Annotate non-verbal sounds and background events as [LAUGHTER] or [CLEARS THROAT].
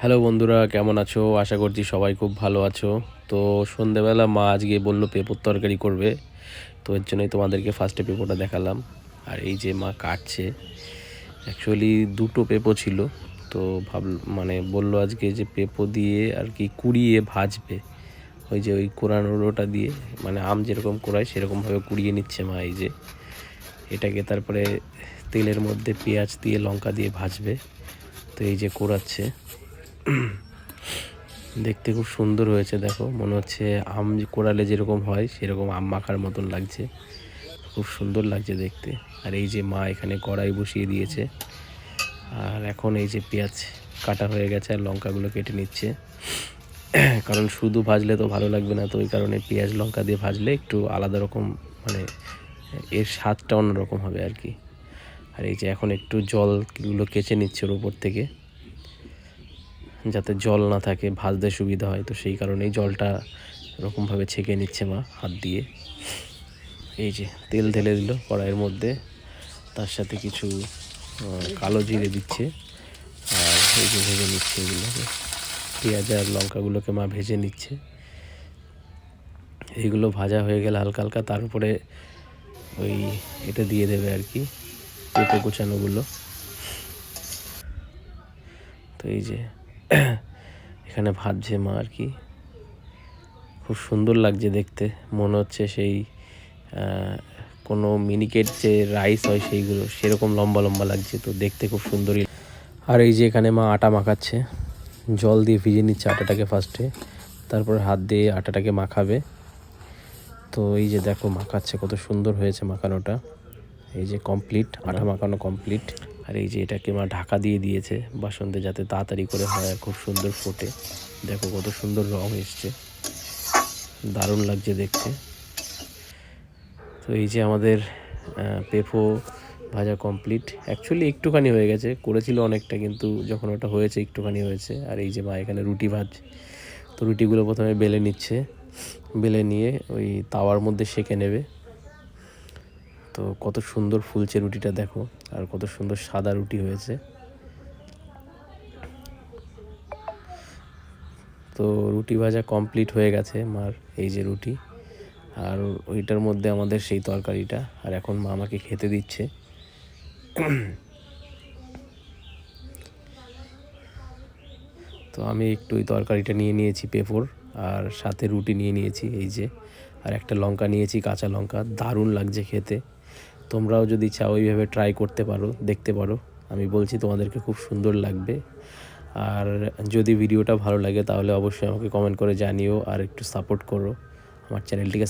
Hello বন্ধুরা, কেমন আছো? আশা করছি সবাই খুব ভালো আছো। তো সন্ধেবেলা মা আজকে বলল পেঁপোর তরকারি করবে, তো এর জন্যই তোমাদেরকে ফার্স্টে পেঁপোটা দেখালাম। আর এই যে মা কাটছে অ্যাকচুয়ালি দুটো পেঁপো ছিল, তো ভাব মানে বলল আজকে যে পেঁপো দিয়ে আর কি কুড়িয়ে ভাজবে। ওই যে ওই কোরানোটা দিয়ে মানে আম যেরকম কোরায় সেরকমভাবে কুড়িয়ে নিচ্ছে মা এই যে। এটাকে তারপরে তেলের মধ্যে পেঁয়াজ দিয়ে, লঙ্কা দিয়ে ভাজবে, তো এই যে কোরাচ্ছে দেখতে খুব সুন্দর হয়েছে, দেখো। মনে হচ্ছে আম কোড়ালে যেরকম হয়, সেরকম আম মাখার মতন লাগছে। খুব সুন্দর লাগছে দেখতে। আর এই যে মা এখানে কড়াই বসিয়ে দিয়েছে। আর এখন এই যে পেঁয়াজ কাটা হয়ে গেছে আর লঙ্কাগুলো কেটে নিচ্ছে। কারণ শুধু ভাজলে তো ভালো লাগবে না, তো ওই কারণে পেঁয়াজ, লঙ্কা দিয়ে ভাজলে একটু আলাদা রকম মানে এর স্বাদটা অন্যরকম হবে আর কি। আর এই যে এখন একটু জলগুলো কেচে নিচ্ছে ওর উপর থেকে। যাতে জল না থাকে, ভাজতে সুবিধা হয়, তো সেই কারণেই জলটা এরকমভাবে ছেঁকে নিচ্ছে মা হাত দিয়ে। এই যে তেল ঢেলে দিল কড়াইয়ের মধ্যে, তার সাথে কিছু কালো জিরে দিচ্ছে, আর এই যে ভেজে নিচ্ছে এগুলোকে। পেঁয়াজ আর লঙ্কাগুলোকে মা ভেজে নিচ্ছে। এইগুলো ভাজা হয়ে গেলে হালকা হালকা তার উপরে ওই এটা দিয়ে দেবে আর কি, পেঁপে কুচানোগুলো। তো এই যে [CLEARS THROAT] এখানে ভাজছে মা আর কি। খুব সুন্দর লাগছে দেখতে। মনে হচ্ছে সেই কোনো মিনিকেট যে রাইস হয় সেইগুলো, সেরকম লম্বা লম্বা লাগছে তো দেখতে খুব সুন্দরই আর এই যে এখানে মা আটা মাখাচ্ছে। জল দিয়ে ভিজে নিচ্ছে আটাটাকে ফার্স্টে তারপর হাত দিয়ে আটাটাকে মাখাবে। তো এই যে দেখো মাখাচ্ছে, কত সুন্দর হয়েছে মাখানোটা। এই যে কমপ্লিট আটা মাখানো কমপ্লিট আর এই যে এটাকে মা ঢাকা দিয়ে দিয়েছে বাসন্তে যাতে তাড়াতাড়ি করে হয়, আর খুব সুন্দর ফোটে। দেখো কত সুন্দর রং এসছে। দারুণ লাগছে দেখতে। তো এই যে আমাদের পেঁপো ভাজা কমপ্লিট অ্যাকচুয়ালি একটুখানি হয়ে গেছে, করেছিল অনেকটা, কিন্তু যখন ওটা হয়েছে একটুখানি হয়েছে। আর এই যে মা এখানে রুটি ভাজ, তো রুটিগুলো প্রথমে বেলে নিচ্ছে। বেলে নিয়ে ওই তাওয়ার মধ্যে সেঁকে নেবে। তো কত সুন্দর ফুলছে রুটিটা দেখো, আর কত সুন্দর সাদা রুটি হয়েছে। তো রুটি ভাজা কমপ্লিট হয়ে গেছে মার, এই যে রুটি। আর ওইটার মধ্যে আমাদের সেই তরকারিটা, আর এখন মা আমাকে খেতে দিচ্ছে। তো আমি একটু ওই তরকারিটা নিয়ে নিয়েছি পেঁপোর, আর সাথে রুটি নিয়ে নিয়েছি, এই যে। আর একটা লঙ্কা নিয়েছি, কাঁচা লঙ্কা, দারুণ লাগছে খেতে। তোমরাও যদি চাও ওইভাবে ট্রাই করতে পারো, দেখতে পারো। আমি বলছি তোমাদেরকে খুব সুন্দর লাগবে। আর যদি ভিডিওটা ভালো লাগে তাহলে অবশ্যই আমাকে কমেন্ট করে জানিও আর একটু সাপোর্ট করো। আমার চ্যানেলটিকে